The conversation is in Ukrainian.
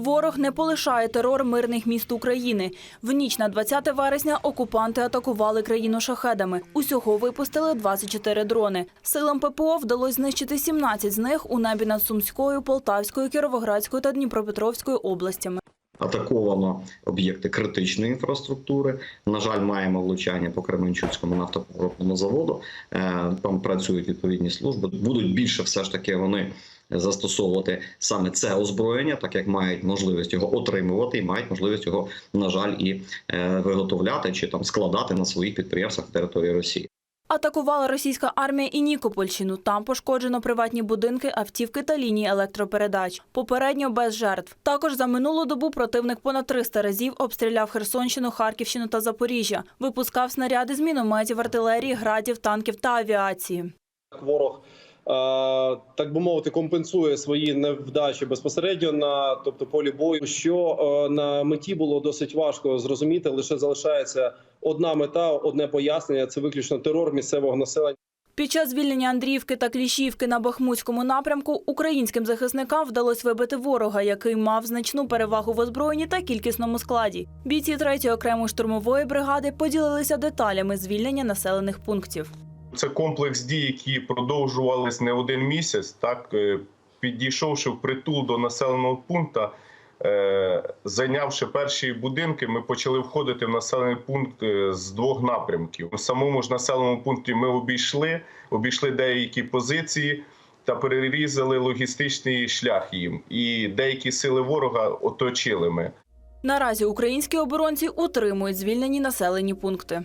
Ворог не полишає терор мирних міст України. В ніч на 20 вересня окупанти атакували країну шахедами. Усього випустили 24 дрони. Силам ППО вдалося знищити 17 з них у небі над Сумською, Полтавською, Кіровоградською та Дніпропетровською областями. Атаковано об'єкти критичної інфраструктури. На жаль, маємо влучання по Кременчуцькому нафтопродуктному заводу. Е, Там працюють відповідні служби. Будуть більше все ж таки вони застосовувати саме це озброєння, так як мають можливість його отримувати і мають можливість його, на жаль, і е, виготовляти чи там складати на своїх підприємствах території Росії. Атакувала російська армія і Нікопольщину. Там пошкоджено приватні будинки, автівки та лінії електропередач. Попередньо без жертв. Також за минулу добу противник понад 300 разів обстріляв Херсонщину, Харківщину та Запоріжжя. Випускав снаряди з мінометів, артилерії, градів, танків та авіації. ворог. Е, Так би мовити, компенсує свої невдачі безпосередньо на тобто полі бою. Що е, на меті було досить важко зрозуміти. Лише залишається одна мета, одне пояснення: це виключно терор місцевого населення. Під час звільнення Андріївки та Кліщівки на Бахмутському напрямку українським захисникам вдалося вибити ворога, який мав значну перевагу в озброєнні та кількісному складі. Бійці 3-ї окремої штурмової бригади поділилися деталями звільнення населених пунктів. Це комплекс дій, які продовжувались не один місяць. Так е, підійшовши в притул до населеного пункту, е, зайнявши перші будинки, ми почали входити в населений пункт е, з двох напрямків. В самому ж населеному пункті ми обійшли, обійшли деякі позиції. Та перерізали логістичний шлях їм, і деякі сили ворога оточили ми. Наразі українські оборонці утримують звільнені населені пункти.